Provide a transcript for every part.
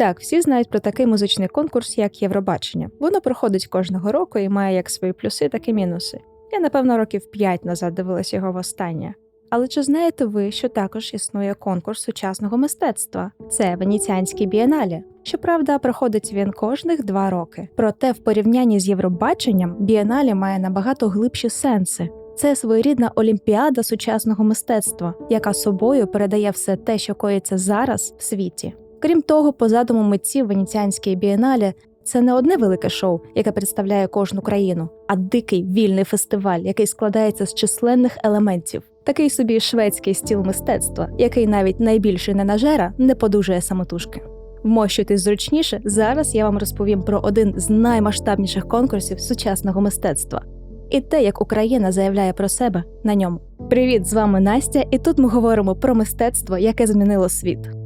Так, всі знають про такий музичний конкурс, як Євробачення. Воно проходить кожного року і має як свої плюси, так і мінуси. Я, напевно, років 5 назад дивилась його востаннє. Але чи знаєте ви, що також існує конкурс сучасного мистецтва? Це Венеціанський бієналі. Щоправда, проходить він кожних два роки. Проте, в порівнянні з Євробаченням, бієналі має набагато глибші сенси. Це своєрідна олімпіада сучасного мистецтва, яка собою передає все те, що коїться зараз в світі. Крім того, по задуму митців Венеціанської бієналі це не одне велике шоу, яке представляє кожну країну, а дикий вільний фестиваль, який складається з численних елементів. Такий собі шведський стіл мистецтва, який навіть найбільший ненажера не подужує самотужки. Вмощуйтесь зручніше. Зараз я вам розповім про один з наймасштабніших конкурсів сучасного мистецтва і те, як Україна заявляє про себе на ньому. Привіт, з вами Настя, і тут ми говоримо про мистецтво, яке змінило світ.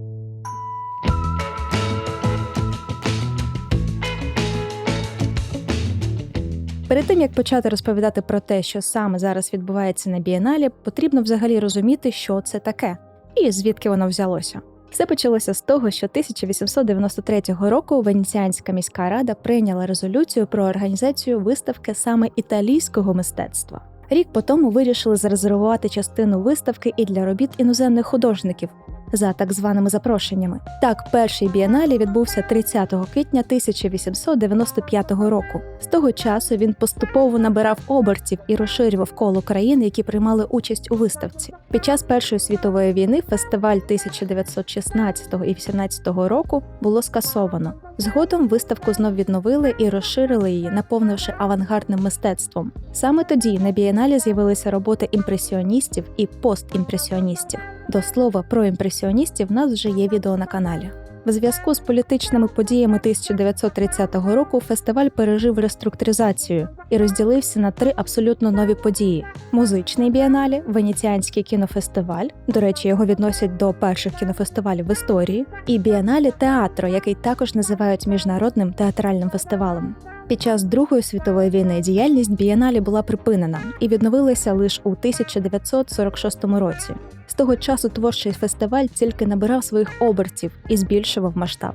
Перед тим як почати розповідати про те, що саме зараз відбувається на бієналі, потрібно взагалі розуміти, що це таке і звідки воно взялося. Все почалося з того, що 1893 року Венеціанська міська рада прийняла резолюцію про організацію виставки саме італійського мистецтва. Рік по тому вирішили зарезервувати частину виставки і для робіт іноземних художників, за так званими запрошеннями. Так, перший бієналі відбувся 30 квітня 1895 року. З того часу він поступово набирав обертів і розширював коло країн, які приймали участь у виставці. Під час Першої світової війни фестиваль 1916 і 18 року було скасовано. Згодом виставку знов відновили і розширили її, наповнивши авангардним мистецтвом. Саме тоді на бієналі з'явилися роботи імпресіоністів і постімпресіоністів. До слова про імпресіоністів в нас вже є відео на каналі. В зв'язку з політичними подіями 1930 року фестиваль пережив реструктуризацію і розділився на три абсолютно нові події: музичний бієналі, Венеціанський кінофестиваль. До речі, його відносять до перших кінофестивалів в історії, і бієналі театру, який також називають міжнародним театральним фестивалем. Під час Другої світової війни діяльність бієналі була припинена і відновилася лише у 1946 році. З того часу творчий фестиваль тільки набирав своїх обертів і збільшував масштаб.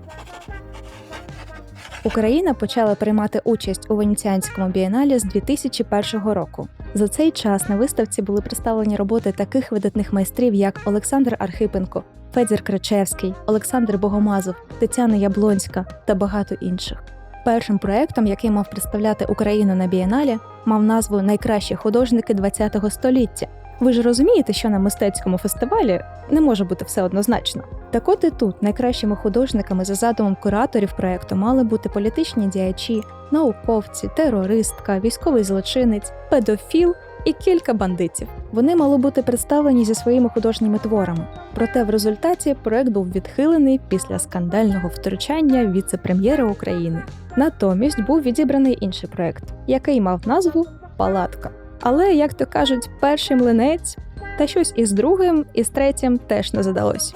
Україна почала приймати участь у Венеціанському бієналі з 2001 року. За цей час на виставці були представлені роботи таких видатних майстрів, як Олександр Архипенко, Федір Крачевський, Олександр Богомазов, Тетяна Яблонська та багато інших. Першим проектом, який мав представляти Україну на бієналі, мав назву Найкращі художники ХХ століття. Ви ж розумієте, що на мистецькому фестивалі не може бути все однозначно. Так от і тут найкращими художниками за задумом кураторів проекту мали бути політичні діячі, науковці, терористка, військовий злочинець, педофіл і кілька бандитів. Вони мали бути представлені зі своїми художніми творами. Проте в результаті проект був відхилений після скандального втручання віце-прем'єра України. Натомість був відібраний інший проект, який мав назву Палатка. Але, як то кажуть, перший млинець та щось із другим, і з третім теж не задалось.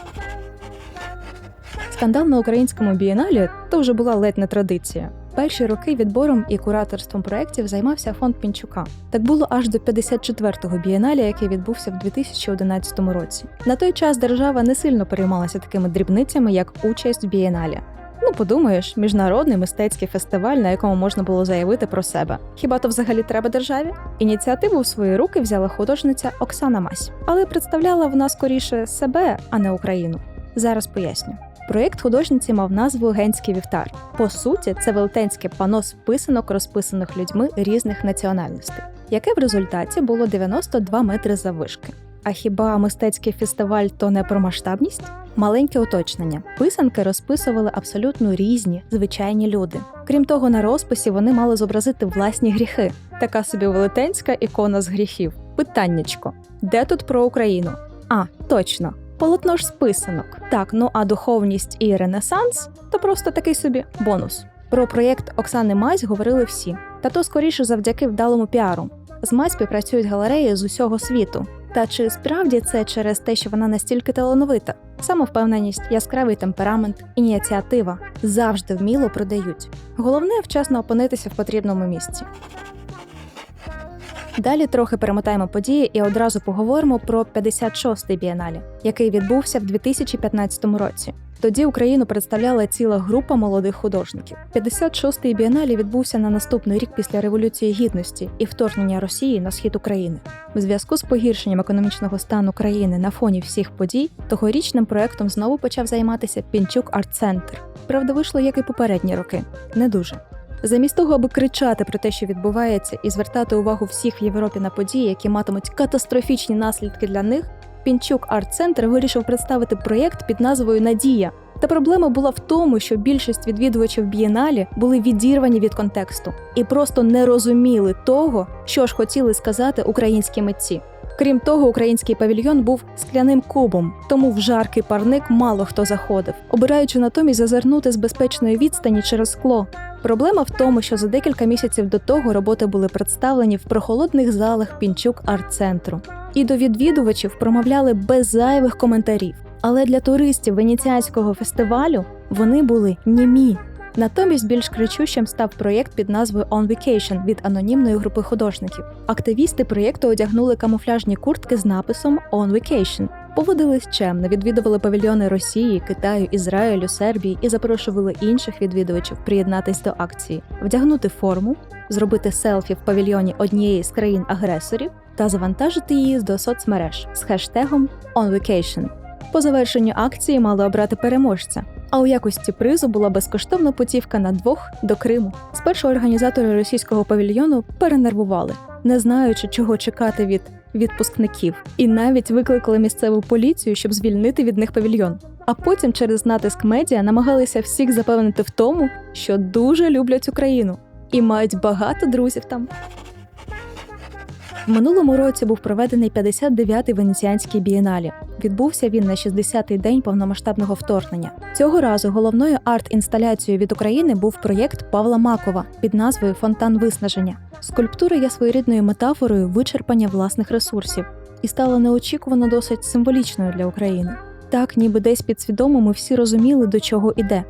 Скандал на українському бієналі то вже була ледь не традиція. Перші роки відбором і кураторством проєктів займався фонд Пінчука. Так було аж до 54-го бієналі, який відбувся в 2011 році. На той час держава не сильно переймалася такими дрібницями, як участь в бієналі. Ну, подумаєш, міжнародний мистецький фестиваль, на якому можна було заявити про себе. Хіба то взагалі треба державі? Ініціативу в свої руки взяла художниця Оксана Мась, але представляла вона скоріше себе, а не Україну. Зараз поясню. Проєкт художниці мав назву Генський вівтар. По суті, це велетенське пано писанок, розписаних людьми різних національностей, яке в результаті було 92 метри заввишки. А хіба мистецький фестиваль то не про масштабність? Маленьке уточнення: писанки розписували абсолютно різні звичайні люди. Крім того, на розписі вони мали зобразити власні гріхи. Така собі велетенська ікона з гріхів. Питаннячко, де тут про Україну? А, точно, полотно ж з писанок. Так, ну а духовність і ренесанс то просто такий собі бонус. Про проєкт Оксани Мазь говорили всі, та то скоріше завдяки вдалому піару. З Мазь співпрацюють галереї з усього світу. Та чи справді це через те, що вона настільки талановита? Самовпевненість, яскравий темперамент, ініціатива завжди вміло продають. Головне вчасно опинитися в потрібному місці. Далі трохи перемотаємо події і одразу поговоримо про 56-й бієналі, який відбувся в 2015 році. Тоді Україну представляла ціла група молодих художників. 56-й бієналі відбувся на наступний рік після революції гідності і вторгнення Росії на схід України. В зв'язку з погіршенням економічного стану країни на фоні всіх подій тогорічним проектом знову почав займатися Пінчук Арт-Центр. Правда, вийшло як і попередні роки, не дуже. Замість того, аби кричати про те, що відбувається, і звертати увагу всіх в Європі на події, які матимуть катастрофічні наслідки для них, Пінчук Арт-Центр вирішив представити проєкт під назвою Надія. Та проблема була в тому, що більшість відвідувачів бієналі були відірвані від контексту і просто не розуміли того, що ж хотіли сказати українські митці. Крім того, український павільйон був скляним кубом, тому в жаркий парник мало хто заходив, обираючи натомість зазирнути з безпечної відстані через скло. Проблема в тому, що за декілька місяців до того роботи були представлені в прохолодних залах Пінчук арт-центру. І до відвідувачів промовляли без зайвих коментарів. Але для туристів венеціанського фестивалю вони були німі. Натомість більш кричущим став проєкт під назвою On Vacation від анонімної групи художників. Активісти проєкту одягнули камуфляжні куртки з написом On Vacation, поводились чемно, відвідували павільйони Росії, Китаю, Ізраїлю, Сербії і запрошували інших відвідувачів приєднатись до акції, вдягнути форму, зробити селфі в павільйоні однієї з країн-агресорів та завантажити її до соцмереж з хештегом On Vacation. По завершенню акції мали обрати переможця. А у якості призу була безкоштовна путівка на двох до Криму. Спершу організатори російського павільйону перенервували, не знаючи, чого чекати від відпускників, і навіть викликали місцеву поліцію, щоб звільнити від них павільйон. А потім через натиск медіа намагалися всіх запевнити в тому, що дуже люблять Україну і мають багато друзів там. В минулому році був проведений 59-й венеціанський бієналі. Відбувся він на 60-й день повномасштабного вторгнення. Цього разу головною арт-інсталяцією від України був проєкт Павла Макова під назвою Фонтан виснаження. Скульптура є своєрідною метафорою вичерпання власних ресурсів і стала неочікувано досить символічною для України. Так, ніби десь підсвідомо ми всі розуміли, до чого іде,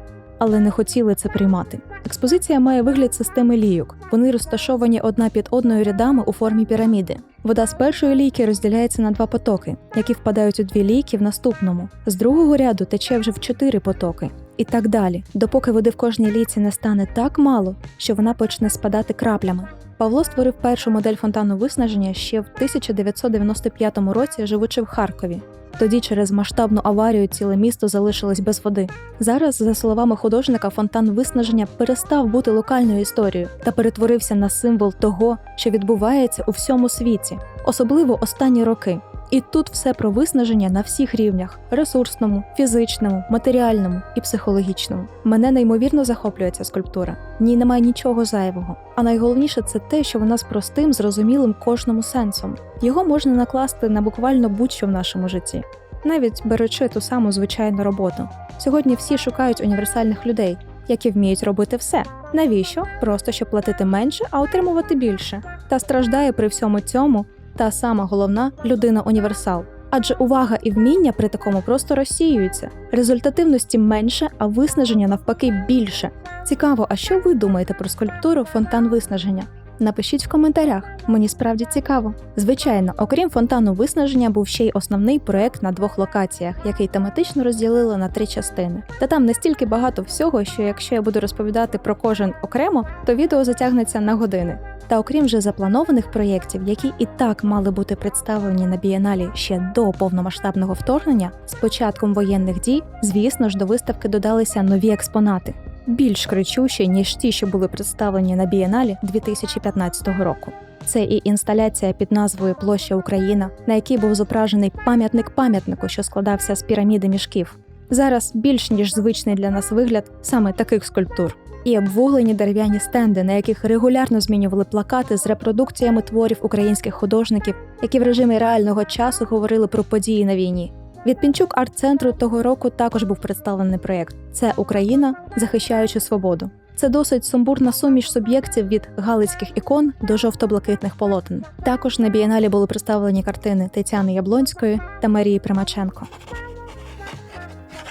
але не хотіли це приймати. Експозиція має вигляд системи лійок. Вони розташовані одна під одною рядами у формі піраміди. Вода з першої лійки розділяється на два потоки, які впадають у дві лійки в наступному. З другого ряду тече вже в чотири потоки. І так далі, допоки води в кожній лійці не стане так мало, що вона почне спадати краплями. Павло створив першу модель фонтану виснаження ще в 1995 році, живучи в Харкові. Тоді через масштабну аварію ціле місто залишилось без води. Зараз, за словами художника, фонтан виснаження перестав бути локальною історією та перетворився на символ того, що відбувається у всьому світі, особливо останні роки. І тут все про виснаження на всіх рівнях: ресурсному, фізичному, матеріальному і психологічному. Мене неймовірно захоплює ця скульптура. В ній немає нічого зайвого. А найголовніше це те, що вона з простим, зрозумілим кожному сенсом. Його можна накласти на буквально будь-що в нашому житті, навіть беручи ту саму звичайну роботу. Сьогодні всі шукають універсальних людей, які вміють робити все. Навіщо? Просто щоб платити менше, а отримувати більше. Та страждає при всьому цьому та сама головна людина універсал. Адже увага і вміння при такому просто розсіюються. Результативності менше, а виснаження навпаки більше. Цікаво, а що ви думаєте про скульптуру фонтан виснаження? Напишіть в коментарях, мені справді цікаво. Звичайно, окрім фонтану виснаження, був ще й основний проект на двох локаціях, який тематично розділили на три частини. Та там настільки багато всього, що якщо я буду розповідати про кожен окремо, то відео затягнеться на години. Та окрім вже запланованих проєктів, які і так мали бути представлені на бієналі ще до повномасштабного вторгнення, з початком воєнних дій, звісно ж, до виставки додалися нові експонати більш кричущі, ніж ті, що були представлені на бієналі 2015 року. Це і інсталяція під назвою Площа Україна, на якій був зображений пам'ятник пам'ятнику, що складався з піраміди мішків. Зараз більш ніж звичний для нас вигляд саме таких скульптур. І обвуглені дерев'яні стенди, на яких регулярно змінювали плакати з репродукціями творів українських художників, які в режимі реального часу говорили про події на війні. Від Пінчук арт-центру того року також був представлений проєкт Це Україна, захищаючи свободу. Це досить сумбурна суміш суб'єктів від галицьких ікон до жовто-блакитних полотен. Також на бієналі були представлені картини Тетяни Яблонської та Марії Примаченко.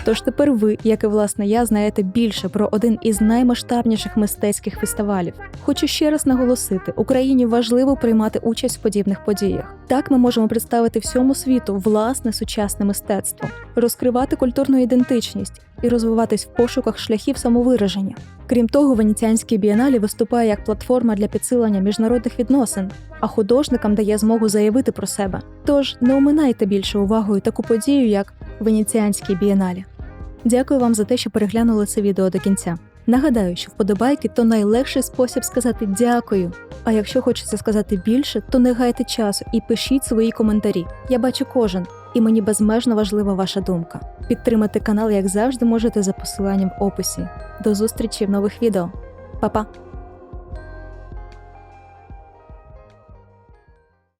Тож тепер ви, як і власне я, знаєте більше про один із наймасштабніших мистецьких фестивалів. Хочу ще раз наголосити: Україні важливо приймати участь в подібних подіях. Так ми можемо представити всьому світу власне сучасне мистецтво, розкривати культурну ідентичність і розвиватись в пошуках шляхів самовираження. Крім того, Венеціанський бієналі виступає як платформа для підсилення міжнародних відносин, а художникам дає змогу заявити про себе. Тож не оминайте більше увагою таку подію, як Венеціанський бієналі. Дякую вам за те, що переглянули це відео до кінця. Нагадаю, що вподобайки то найлегший спосіб сказати дякую. А якщо хочеться сказати більше, то не гайте часу і пишіть свої коментарі. Я бачу кожен, і мені безмежно важлива ваша думка. Підтримати канал, як завжди, можете за посиланням в описі. До зустрічі в нових відео. Па-па!